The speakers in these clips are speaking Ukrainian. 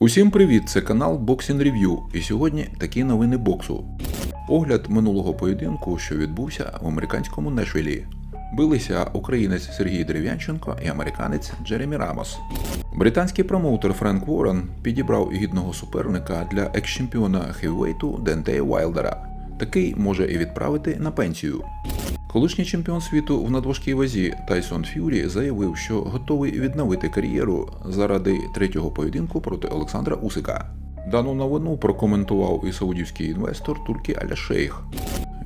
Усім привіт! Це канал Boxing Review, і сьогодні такі новини боксу. Огляд минулого поєдинку, що відбувся в американському Нешвілі. Билися українець Сергій Дерев'янченко і американець Джеремі Рамос. Британський промоутер Френк Ворен підібрав гідного суперника для екс-чемпіона хевівейту Дентея Вайлдера. Такий може і відправити на пенсію. Колишній чемпіон світу в надважкій вазі Тайсон Ф'юрі заявив, що готовий відновити кар'єру заради третього поєдинку проти Олександра Усика. Дану новину прокоментував і саудівський інвестор Туркі Аля Шейх.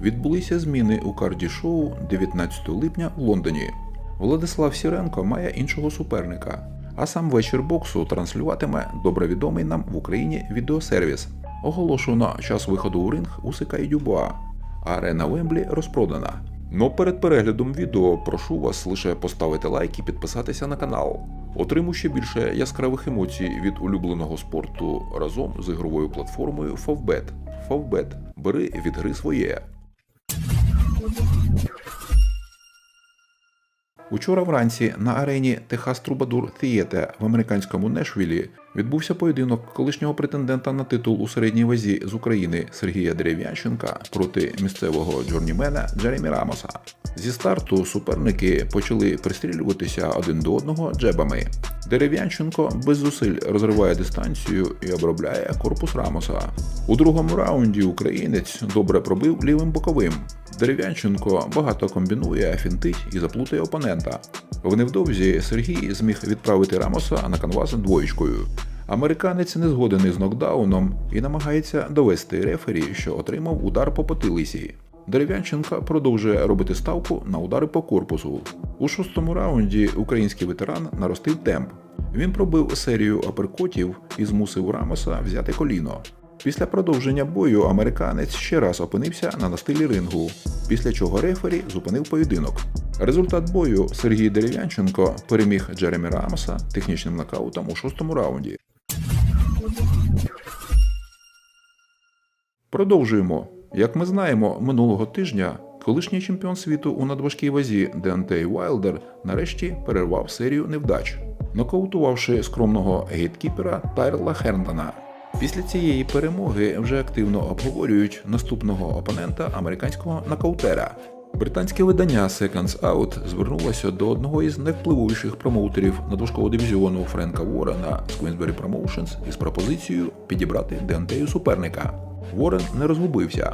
Відбулися зміни у карді шоу 19 липня в Лондоні. Владислав Сіренко має іншого суперника, а сам вечір боксу транслюватиме добре відомий нам в Україні відеосервіс. Оголошено час виходу у ринг Усика і Дюбуа, арена Вемблі розпродана. Но перед переглядом відео прошу вас лише поставити лайк і підписатися на канал. Отримуй ще більше яскравих емоцій від улюбленого спорту разом з ігровою платформою Favbet. Favbet. Бери від гри своє. Учора вранці на арені Техас Трубадур Theatre в американському Нешвілі відбувся поєдинок колишнього претендента на титул у середній вазі з України Сергія Дерев'янченка проти місцевого джорнімена Джеремі Рамоса. Зі старту суперники почали пристрілюватися один до одного джебами. Дерев'янченко без зусиль розриває дистанцію і обробляє корпус Рамоса. У другому раунді українець добре пробив лівим боковим. Дерев'янченко багато комбінує, фінтить і заплутає опонента. В невдовзі Сергій зміг відправити Рамоса на канвас двоєчкою. Американець не згоден із нокдауном і намагається довести рефері, що отримав удар по потилиці. Дерев'янченко продовжує робити ставку на удари по корпусу. У шостому раунді український ветеран наростив темп. Він пробив серію аперкотів і змусив Рамоса взяти коліно. Після продовження бою американець ще раз опинився на настилі рингу, після чого рефері зупинив поєдинок. Результат бою Сергій Дерев'янченко переміг Джеремі Рамоса технічним нокаутом у шостому раунді. Продовжуємо. Як ми знаємо, минулого тижня колишній чемпіон світу у надважкій вазі Деонтей Вайлдер нарешті перервав серію невдач, нокаутувавши скромного гейткіпера Тайрла Херндона. Після цієї перемоги вже активно обговорюють наступного опонента американського нокаутера. Британське видання Seconds Out звернулося до одного із найвпливовіших промоутерів надважкового дивізіону Френка Ворена з Queensberry Promotions із пропозицією підібрати Деонтею суперника. Ворен не розгубився.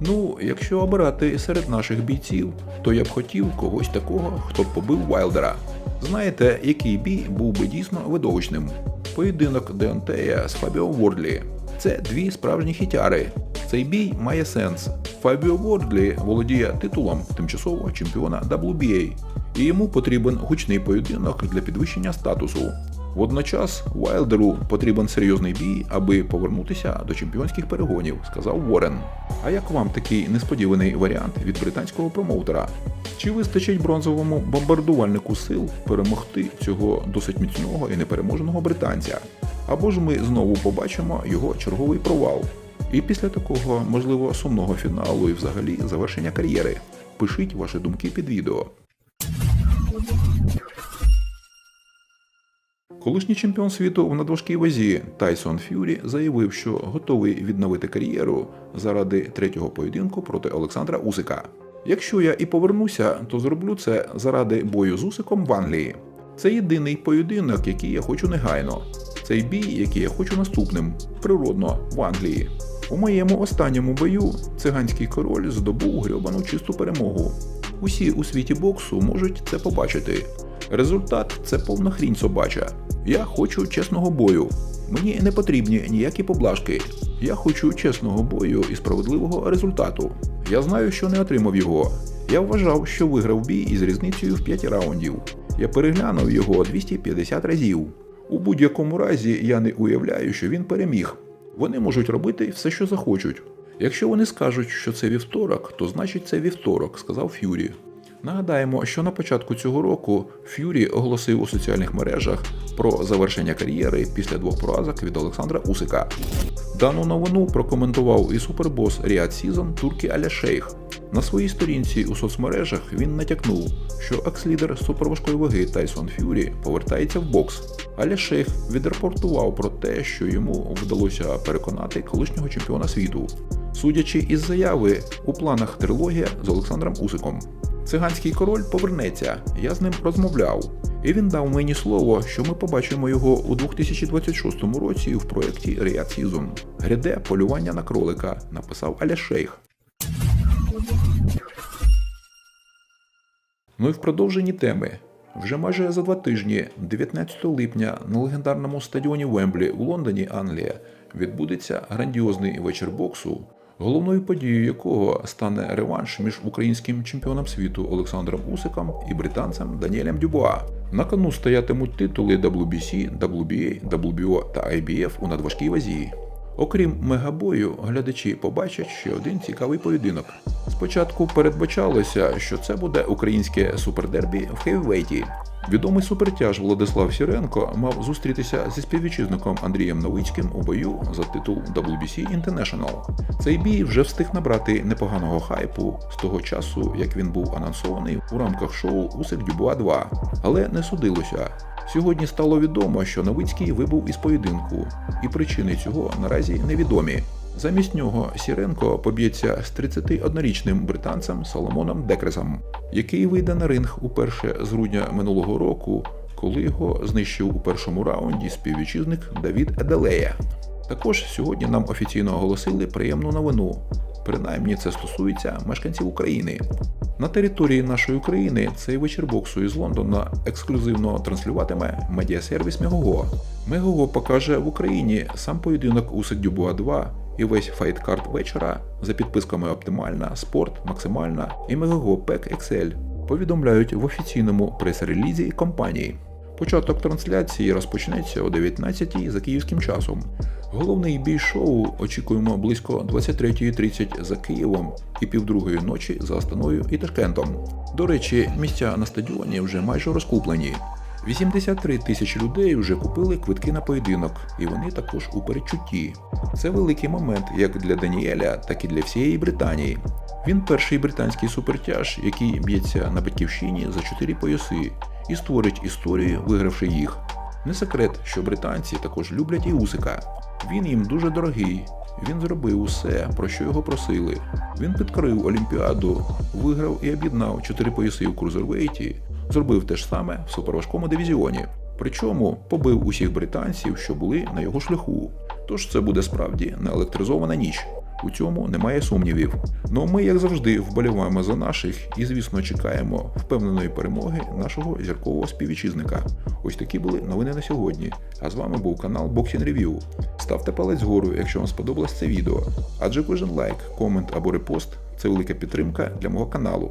Ну, якщо обирати серед наших бійців, то я б хотів когось такого, хто б побив Вайлдера. Знаєте, який бій був би дійсно видовищним? Поєдинок Деонтея з Фабіо Вордлі. Це дві справжні хітяри. Цей бій має сенс. Фабіо Вордлі володіє титулом тимчасового чемпіона WBA, і йому потрібен гучний поєдинок для підвищення статусу. Водночас Вайлдеру потрібен серйозний бій, аби повернутися до чемпіонських перегонів, сказав Ворен. А як вам такий несподіваний варіант від британського промоутера? Чи вистачить бронзовому бомбардувальнику сил перемогти цього досить міцного і непереможеного британця? Або ж ми знову побачимо його черговий провал? І після такого, можливо, сумного фіналу і взагалі завершення кар'єри. Пишіть ваші думки під відео. Колишній чемпіон світу в надважкій вазі Тайсон Ф'юрі заявив, що готовий відновити кар'єру заради третього поєдинку проти Олександра Усика. Якщо я і повернуся, то зроблю це заради бою з Усиком в Англії. Це єдиний поєдинок, який я хочу негайно. Цей бій, який я хочу наступним, природно в Англії. У моєму останньому бою циганський король здобув грьобану чисту перемогу. Усі у світі боксу можуть це побачити. Результат це повна хрінь собача. Я хочу чесного бою. Мені не потрібні ніякі поблажки. Я хочу чесного бою і справедливого результату. Я знаю, що не отримав його. Я вважав, що виграв бій із різницею в 5 раундів. Я переглянув його 250 разів. У будь-якому разі я не уявляю, що він переміг. Вони можуть робити все, що захочуть. Якщо вони скажуть, що це вівторок, то значить це вівторок, сказав Ф'юрі. Нагадаємо, що на початку цього року Ф'юрі оголосив у соціальних мережах про завершення кар'єри після двох поразок від Олександра Усика. Дану новину прокоментував і супербос Ріад Сізон Туркі Аля Шейх. На своїй сторінці у соцмережах він натякнув, що екс-лідер суперважкої ваги Тайсон Ф'юрі повертається в бокс. Аля Шейх відрапортував про те, що йому вдалося переконати колишнього чемпіона світу. Судячи із заяви, у планах трилогія з Олександром Усиком. Циганський король повернеться, я з ним розмовляв. І він дав мені слово, що ми побачимо його у 2026 році в проєкті Ріад Сізон. Гряде полювання на кролика, написав Аля Шейх. Ну і в продовженні теми. Вже майже за два тижні, 19 липня, на легендарному стадіоні Вемблі у Лондоні, Англія, відбудеться грандіозний вечір боксу, головною подією якого стане реванш між українським чемпіоном світу Олександром Усиком і британцем Даніелем Дюбуа. На кону стоятимуть титули WBC, WBA, WBO та IBF у надважкій вазі. Окрім мегабою, глядачі побачать ще один цікавий поєдинок. Спочатку передбачалося, що це буде українське супердербі в хейвейті. Відомий супертяж Владислав Сіренко мав зустрітися зі співвітчизником Андрієм Новицьким у бою за титул WBC International. Цей бій вже встиг набрати непоганого хайпу з того часу, як він був анонсований у рамках шоу Усик Дюбуа 2, але не судилося. Сьогодні стало відомо, що Новицький вибув із поєдинку, і причини цього наразі невідомі. Замість нього Сіренко поб'ється з 31-річним британцем Соломоном Декресом, який вийде на ринг уперше з грудня минулого року, коли його знищив у першому раунді співвітчизник Давід Еделея. Також сьогодні нам офіційно оголосили приємну новину. Принаймні це стосується мешканців України. На території нашої України цей вечір боксу із Лондона ексклюзивно транслюватиме медіасервіс Мегого. Мегого покаже в Україні сам поєдинок Усик Дюбуа 2 і весь файткарт вечора за підписками Оптимальна, Спорт, Максимальна і Мегого Пек XL повідомляють в офіційному прес-релізі компанії. Початок трансляції розпочнеться о 19 за київським часом. Головний бій шоу очікуємо близько 23.30 за Києвом і півдругої ночі за Астаною і Ташкентом. До речі, місця на стадіоні вже майже розкуплені. 83 тисячі людей вже купили квитки на поєдинок, і вони також у передчутті. Це великий момент як для Даніеля, так і для всієї Британії. Він перший британський супертяж, який б'ється на батьківщині за чотири пояси, і створить історію, вигравши їх. Не секрет, що британці також люблять і Усика. Він їм дуже дорогий. Він зробив усе, про що його просили. Він підкорив Олімпіаду, виграв і об'єднав чотири пояси у крузервейті, зробив те ж саме в суперважкому дивізіоні. Причому побив усіх британців, що були на його шляху. Тож це буде справді неелектризована ніч. У цьому немає сумнівів. Ну ми, як завжди, вболіваємо за наших і, звісно, чекаємо впевненої перемоги нашого зіркового співвітчизника. Ось такі були новини на сьогодні. А з вами був канал Boxing Review. Ставте палець вгору, якщо вам сподобалось це відео. Адже кожен лайк, комент або репост це велика підтримка для мого каналу.